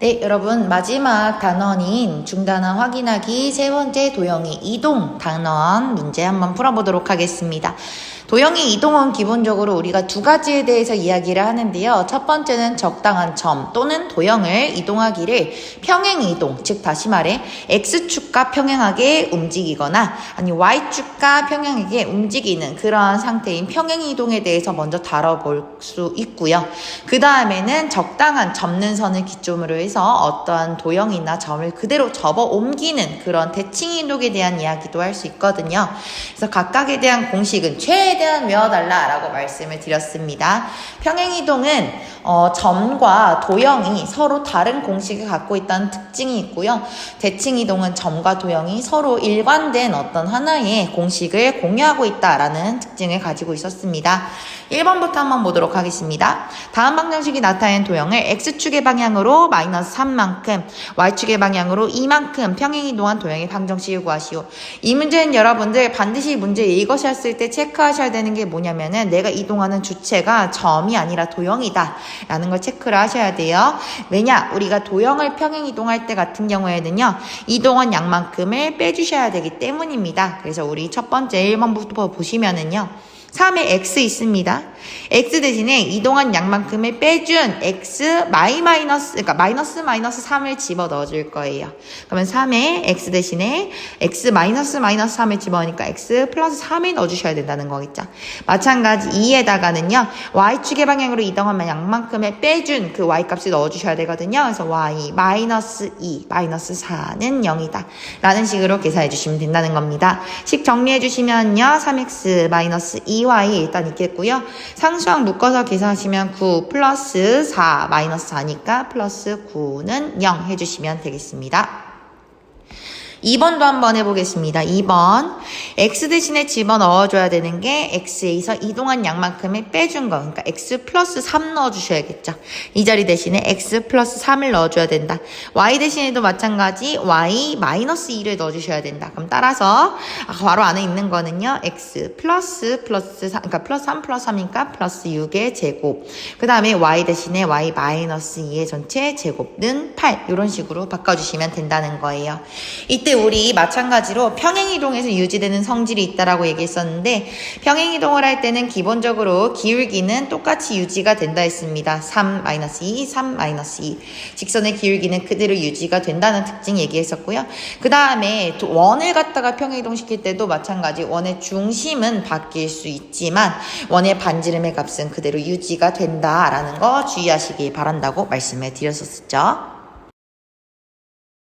네, 여러분 마지막 단원인 중단원 확인하기 세 번째 도형의 이동 단원 문제 한번 풀어보도록 하겠습니다. 도형의 이동은 기본적으로 우리가 두 가지에 대해서 이야기를 하는데요. 첫 번째는 적당한 점 또는 도형을 이동하기를 평행 이동, 즉 다시 말해 x축과 평행하게 움직이거나 아니 y축과 평행하게 움직이는 그러한 상태인 평행 이동에 대해서 먼저 다뤄볼 수 있고요. 그 다음에는 적당한 접는 선을 기점으로 해서 어떠한 도형이나 점을 그대로 접어 옮기는 그런 대칭 이동에 대한 이야기도 할 수 있거든요. 그래서 각각에 대한 공식은 최대 한 외워달라라고 말씀을 드렸습니다. 평행 이동은 어, 점과 도형이 서로 다른 공식을 갖고 있다는 특징이 있고요. 대칭 이동은 점과 도형이 서로 일관된 어떤 하나의 공식을 공유하고 있다라는 특징을 가지고 있었습니다. 1번부터 한번 보도록 하겠습니다. 다음 방정식이 나타낸 도형을 x축의 방향으로 마이너스 3만큼, y축의 방향으로 2만큼 평행 이동한 도형의 방정식을 구하시오. 이 문제는 여러분들 반드시 문제 읽으셨을 때 체크하셔야 되는 게 뭐냐면은 내가 이동하는 주체가 점이 아니라 도형이다. 라는 걸 체크를 하셔야 돼요. 왜냐? 우리가 도형을 평행 이동할 때 같은 경우에는요. 이동한 양만큼을 빼주셔야 되기 때문입니다. 그래서 우리 첫 번째 1번부터 보시면은요. 3에 x 있습니다. x 대신에 이동한 양만큼을 빼준 x 마이 마이너스 그러니까 마이너스 마이너스 3을 집어 넣어 줄 거예요. 그러면 3에 x 대신에 x 마이너스 마이너스 3을 집어넣으니까 x 플러스 3을 넣어 주셔야 된다는 거겠죠. 마찬가지 2에다가는요 y축의 방향으로 이동한 양만큼을 빼준 그 y 값을 넣어 주셔야 되거든요. 그래서 y 마이너스 2 마이너스 4는 0이다. 라는 식으로 계산해 주시면 된다는 겁니다. 식 정리해 주시면요 3x 마이너스 2y 일단 있겠고요. 상수항 묶어서 계산하시면 9 플러스 4 마이너스 4니까 플러스 9는 0 해주시면 되겠습니다. 2번도 한번 해보겠습니다. 2번. x 대신에 집어 넣어줘야 되는 게 x에서 이동한 양만큼을 빼준 거. 그러니까 x 플러스 3 넣어주셔야겠죠. 이 자리 대신에 x 플러스 3을 넣어줘야 된다. y 대신에도 마찬가지 y 마이너스 2를 넣어주셔야 된다. 그럼 따라서 아, 바로 안에 있는 거는요. x 플러스 플러스 3, 그러니까 플러스 3 플러스 3이니까 플러스 6의 제곱. 그 다음에 y 대신에 y 마이너스 2의 전체 제곱은 8. 이런 식으로 바꿔주시면 된다는 거예요. 이때 우리 마찬가지로 평행이동에서 유지되는 성질이 있다라고 얘기했었는데 평행이동을 할 때는 기본적으로 기울기는 똑같이 유지가 된다 했습니다. 3 마이너스 2, 3 마이너스 2. 직선의 기울기는 그대로 유지가 된다는 특징 얘기했었고요. 그 다음에 원을 갖다가 평행이동 시킬 때도 마찬가지 원의 중심은 바뀔 수 있지만 원의 반지름의 값은 그대로 유지가 된다라는 거 주의하시기 바란다고 말씀을 드렸었죠.